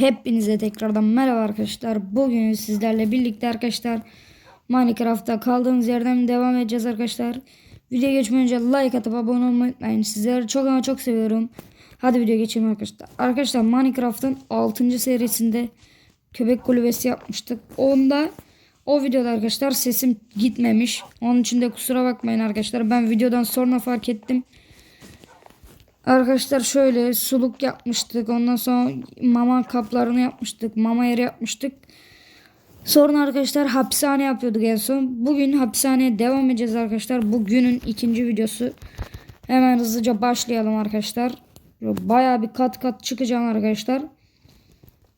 Hepinize tekrardan merhaba arkadaşlar. Bugün sizlerle birlikte arkadaşlar Minecraft'ta kaldığımız yerden devam edeceğiz arkadaşlar. Videoya geçmeden önce like atıp abone olmayı unutmayın. Sizleri çok ama çok seviyorum. Hadi videoya geçelim arkadaşlar. Arkadaşlar Minecraft'ın 6. serisinde köpek kulübesi yapmıştık. Onda o videoda arkadaşlar sesim gitmemiş. Onun için de kusura bakmayın arkadaşlar. Ben videodan sonra fark ettim. Arkadaşlar şöyle suluk yapmıştık. Ondan sonra mama kaplarını yapmıştık. Mama yeri yapmıştık. Sonra arkadaşlar hapishane yapıyorduk en son. Bugün hapishaneye devam edeceğiz arkadaşlar. Bugünün ikinci videosu. Hemen hızlıca başlayalım arkadaşlar. Baya bir kat kat çıkacağım arkadaşlar.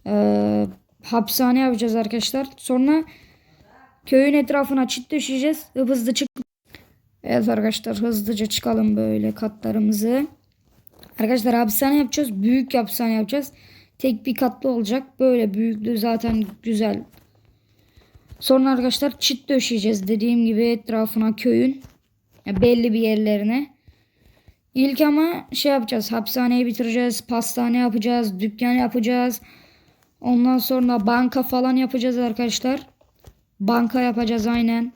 Ee, hapishane yapacağız arkadaşlar. Sonra köyün etrafına çit düşeceğiz. Hızlı çık. Evet arkadaşlar hızlıca çıkalım böyle katlarımızı. Arkadaşlar hapishane yapacağız. Büyük hapishane yapacağız. Tek bir katlı olacak. Böyle büyüklüğü zaten güzel. Sonra arkadaşlar çit döşeyeceğiz. Dediğim gibi etrafına köyün ya belli bir yerlerine. İlk ama şey yapacağız. Hapishaneyi bitireceğiz. Pastane yapacağız. Dükkan yapacağız. Ondan sonra banka falan yapacağız arkadaşlar. Banka yapacağız aynen.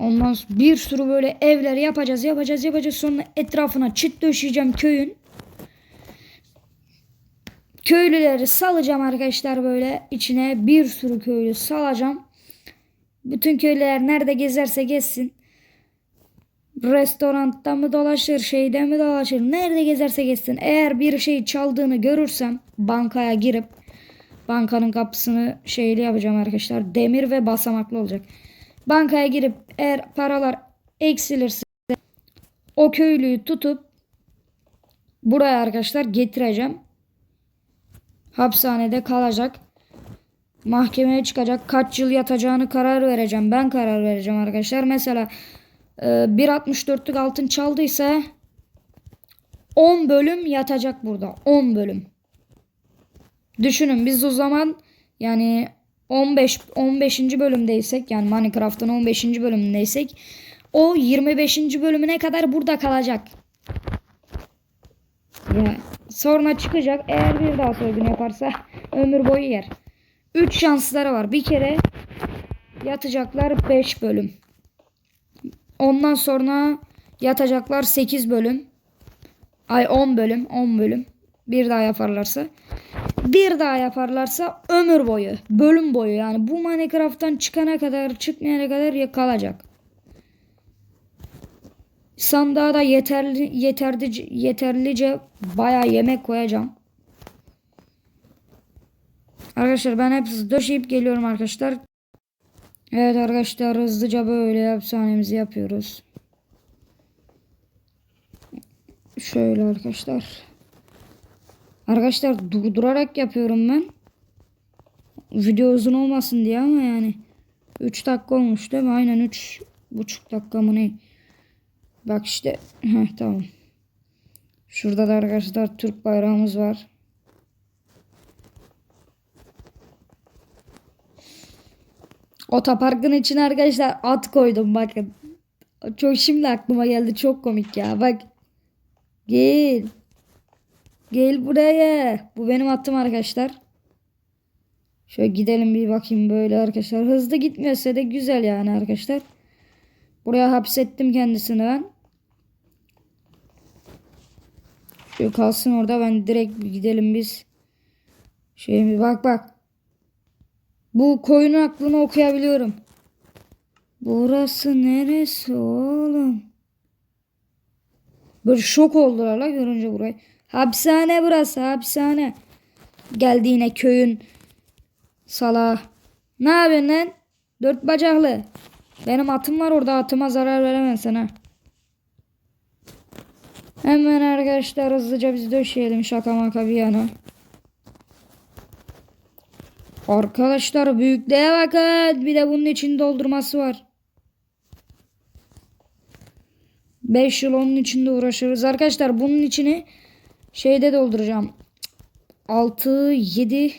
Ondan bir sürü böyle evler yapacağız, yapacağız, yapacağız. Sonra etrafına çit döşeyeceğim köyün. Köylüleri salacağım arkadaşlar böyle içine bir sürü köylü salacağım. Bütün köylüler nerede gezerse gezsin. Restoranda mı dolaşır, şeyde mi dolaşır, nerede gezerse gezsin. Eğer bir şey çaldığını görürsem bankaya girip bankanın kapısını şeyli yapacağım arkadaşlar. Demir ve basamaklı olacak. Bankaya girip eğer paralar eksilirse o köylüyü tutup buraya arkadaşlar getireceğim. Hapishanede kalacak. Mahkemeye çıkacak. Kaç yıl yatacağını karar vereceğim. Ben karar vereceğim arkadaşlar. Mesela e, 1.64'lük altın çaldıysa 10 bölüm yatacak burada. 10 bölüm. Düşünün biz o zaman yani 15 15. bölümdeysek yani Minecraft'ın 15. bölümündeysek o 25. bölümüne kadar burada kalacak. Ya sonra çıkacak. Eğer bir daha soygun yaparsa ömür boyu yer. 3 şansları var. Bir kere yatacaklar 5 bölüm. Ondan sonra yatacaklar 8 bölüm. Ay 10 bölüm, 10 bölüm. Bir daha yaparlarsa. Bir daha yaparlarsa ömür boyu, bölüm boyu yani bu Minecraft'tan çıkana kadar, çıkmayana kadar ya kalacak. Sandığa da yeterli yeterlice, yeterlice bayağı yemek koyacağım. Arkadaşlar ben hepsi döşeyip geliyorum arkadaşlar. Evet arkadaşlar hızlıca böyle hapishanemizi yapıyoruz. Şöyle arkadaşlar. Arkadaşlar durdurarak yapıyorum ben. Video uzun olmasın diye ama yani 3 dakika olmuş değil mi? Aynen 3 buçuk dakika mı ne? Bak işte Heh, tamam. Şurada da arkadaşlar Türk bayrağımız var. Otoparkın içine arkadaşlar at koydum bakın. Çok şimdi aklıma geldi çok komik ya bak. Gel. Gel buraya. Bu benim attım arkadaşlar. Şöyle gidelim bir bakayım böyle arkadaşlar. Hızlı gitmiyorsa da güzel yani arkadaşlar. Buraya hapsettim kendisini ben. Şöyle kalsın orada ben direkt gidelim biz. Şey mi bak bak. Bu koyunun aklını okuyabiliyorum. Burası neresi oğlum? Böyle şok oldular la görünce burayı. Hapishane burası hapishane. Geldi yine köyün sala. Ne yapıyorsun lan? Dört bacaklı. Benim atım var orada atıma zarar veremem sana. Hemen arkadaşlar hızlıca biz döşeyelim şaka maka bir yana. Arkadaşlar büyüklüğe bakın. Bir de bunun için doldurması var. 5 yıl onun içinde uğraşırız. Arkadaşlar bunun içini şeyde dolduracağım. 6, 7,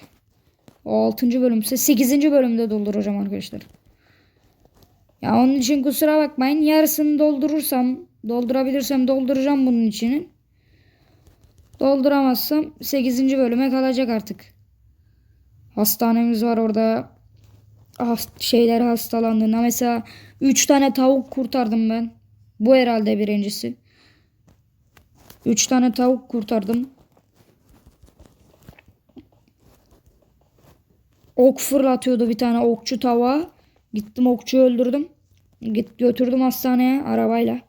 o 6. bölümse 8. bölümde dolduracağım arkadaşlar. Ya onun için kusura bakmayın. Yarısını doldurursam, doldurabilirsem dolduracağım bunun içini. Dolduramazsam 8. bölüme kalacak artık. Hastanemiz var orada. Hast şeyler hastalandığında mesela 3 tane tavuk kurtardım ben. Bu herhalde birincisi. 3 tane tavuk kurtardım. Ok fırlatıyordu bir tane okçu tavuğa. Gittim okçuyu öldürdüm. Git götürdüm hastaneye arabayla.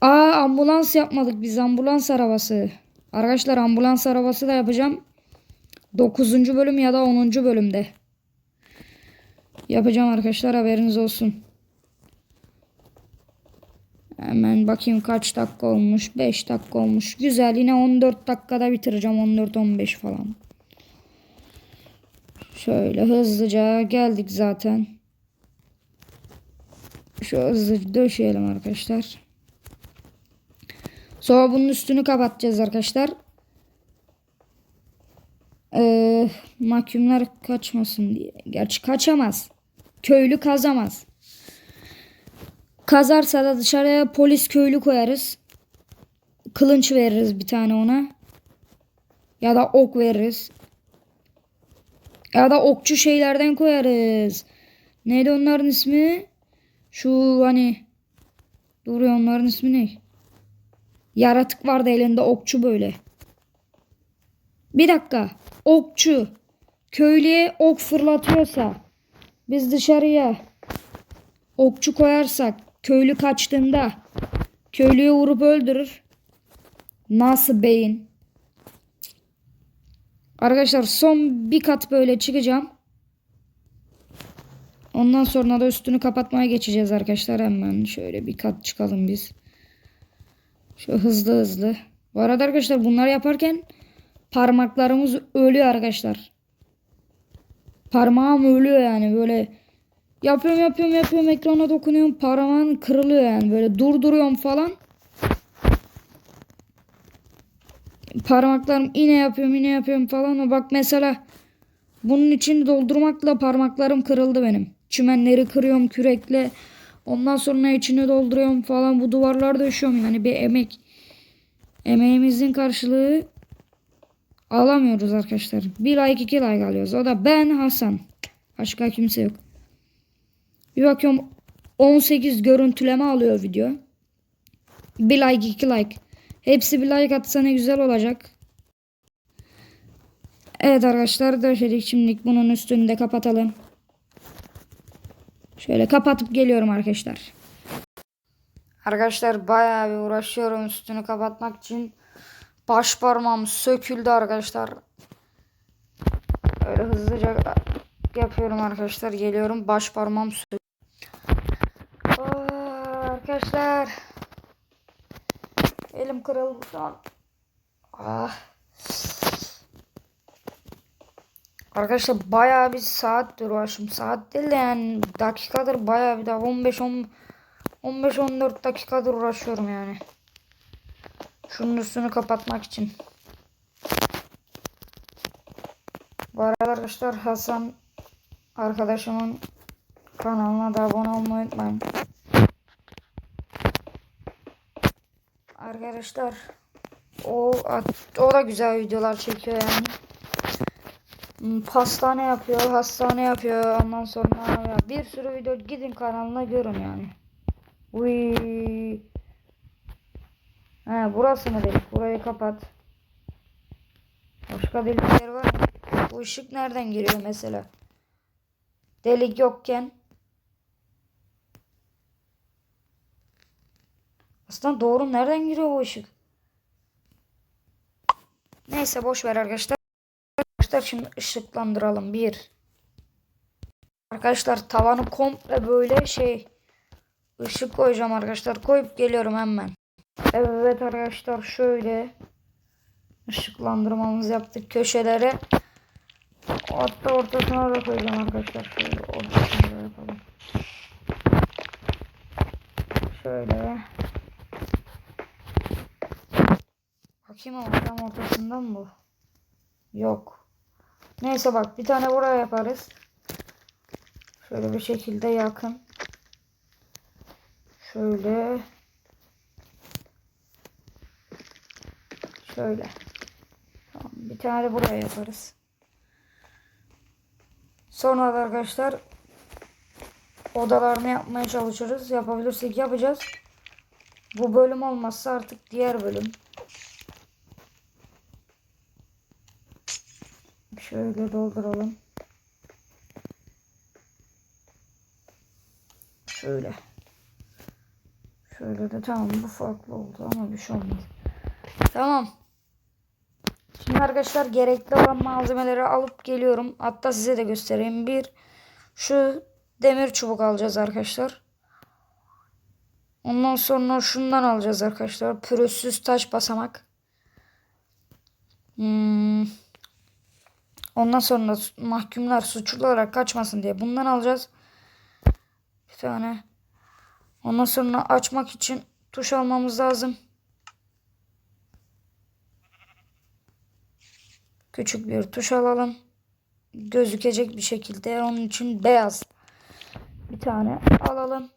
Aa ambulans yapmadık biz ambulans arabası. Arkadaşlar ambulans arabası da yapacağım. 9. bölüm ya da 10. bölümde. Yapacağım arkadaşlar haberiniz olsun. Hemen bakayım kaç dakika olmuş. 5 dakika olmuş. Güzel yine 14 dakikada bitireceğim. 14-15 falan. Şöyle hızlıca geldik zaten. Şu hızlı döşeyelim arkadaşlar. Sonra bunun üstünü kapatacağız arkadaşlar. Ee, mahkumlar kaçmasın diye. Gerçi kaçamaz. Köylü kazamaz. Kazarsa da dışarıya polis köylü koyarız. Kılınç veririz bir tane ona. Ya da ok veririz. Ya da okçu şeylerden koyarız. Neydi onların ismi? Şu hani duruyor onların ismi ne? Yaratık vardı elinde okçu böyle. Bir dakika. Okçu. Köylüye ok fırlatıyorsa biz dışarıya okçu koyarsak köylü kaçtığında köylüye vurup öldürür. Nasıl beyin? Arkadaşlar son bir kat böyle çıkacağım. Ondan sonra da üstünü kapatmaya geçeceğiz arkadaşlar. Hemen şöyle bir kat çıkalım biz. Şu hızlı hızlı. Bu arada arkadaşlar bunlar yaparken parmaklarımız ölüyor arkadaşlar. Parmağım ölüyor yani böyle yapıyorum yapıyorum yapıyorum ekrana dokunuyorum parmağım kırılıyor yani böyle durduruyorum falan. Parmaklarım yine yapıyorum yine yapıyorum falan. Bak mesela bunun içini doldurmakla parmaklarım kırıldı benim. Çimenleri kırıyorum kürekle. Ondan sonra içini dolduruyorum falan. Bu duvarlarda döşüyorum yani bir emek. Emeğimizin karşılığı alamıyoruz arkadaşlar. Bir like iki like alıyoruz. O da ben Hasan. Başka kimse yok. Bir bakıyorum 18 görüntüleme alıyor video. Bir like iki like. Hepsi bir like atsa ne güzel olacak. Evet arkadaşlar döşedik. Şimdilik bunun üstünü de kapatalım. Şöyle kapatıp geliyorum arkadaşlar. Arkadaşlar bayağı bir uğraşıyorum üstünü kapatmak için. Baş parmağım söküldü arkadaşlar. Öyle hızlıca yapıyorum arkadaşlar. Geliyorum baş parmağım söküldü. Arkadaşlar. Elim kırıldı şu an. Ah. Arkadaşlar bayağı bir saattir uğraşım. Saat değil de yani dakikadır bayağı bir daha 15 10 15 14 dakikadır uğraşıyorum yani. Şunun üstünü kapatmak için. Bu arada arkadaşlar Hasan arkadaşımın kanalına da abone olmayı unutmayın. Arkadaşlar o o da güzel videolar çekiyor yani. Hmm, Pastane yapıyor, hastane yapıyor. Ondan sonra ya bir sürü video gidin kanalına görün yani. Ha burası mı dedik? Burayı kapat. Başka delik yer var? Bu ışık nereden giriyor mesela? Delik yokken. Aslında doğru nereden giriyor bu ışık? Neyse boş ver arkadaşlar. Arkadaşlar şimdi ışıklandıralım. Bir. Arkadaşlar tavanı komple böyle şey ışık koyacağım arkadaşlar. Koyup geliyorum hemen. Evet arkadaşlar şöyle ışıklandırmamızı yaptık köşelere. Hatta ortasına da koyacağım arkadaşlar. Şöyle ortasına da yapalım. Şöyle. Bakayım ama tam ortasından mı? Yok. Neyse bak bir tane buraya yaparız. Şöyle bir şekilde yakın. Şöyle. Şöyle. Tamam, bir tane buraya yaparız. Sonra da arkadaşlar odalarını yapmaya çalışırız. Yapabilirsek yapacağız. Bu bölüm olmazsa artık diğer bölüm. Şöyle dolduralım. Şöyle. Şöyle de tamam bu farklı oldu ama bir şey olmaz. Tamam. Şimdi arkadaşlar gerekli olan malzemeleri alıp geliyorum. Hatta size de göstereyim. Bir şu demir çubuk alacağız arkadaşlar. Ondan sonra şundan alacağız arkadaşlar. Pürüzsüz taş basamak. Hmm. Ondan sonra mahkumlar suçlu olarak kaçmasın diye bundan alacağız. Bir tane. Ondan sonra açmak için tuş almamız lazım. Küçük bir tuş alalım. Gözükecek bir şekilde. Onun için beyaz. Bir tane alalım.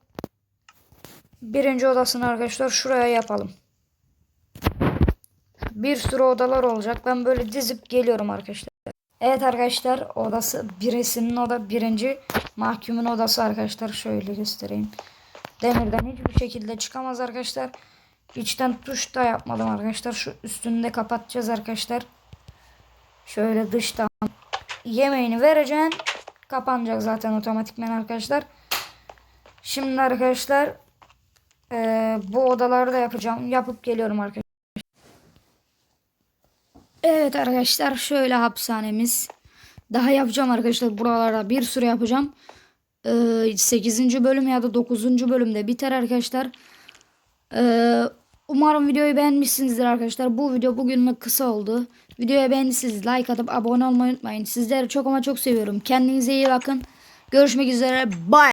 Birinci odasını arkadaşlar şuraya yapalım. Bir sürü odalar olacak. Ben böyle dizip geliyorum arkadaşlar. Evet arkadaşlar odası birisinin oda birinci mahkumun odası arkadaşlar. Şöyle göstereyim. Demirden hiçbir şekilde çıkamaz arkadaşlar. İçten tuş da yapmadım arkadaşlar. Şu üstünü de kapatacağız arkadaşlar. Şöyle dıştan yemeğini vereceksin. Kapanacak zaten otomatikmen arkadaşlar. Şimdi arkadaşlar eee, bu odaları da yapacağım. Yapıp geliyorum arkadaşlar. Evet arkadaşlar şöyle hapishanemiz. Daha yapacağım arkadaşlar buralarda bir sürü yapacağım. Ee, 8. bölüm ya da 9. bölümde biter arkadaşlar. Ee, umarım videoyu beğenmişsinizdir arkadaşlar. Bu video bugünlük kısa oldu. Videoya beğendiyseniz like atıp abone olmayı unutmayın. Sizleri çok ama çok seviyorum. Kendinize iyi bakın. Görüşmek üzere. Bye.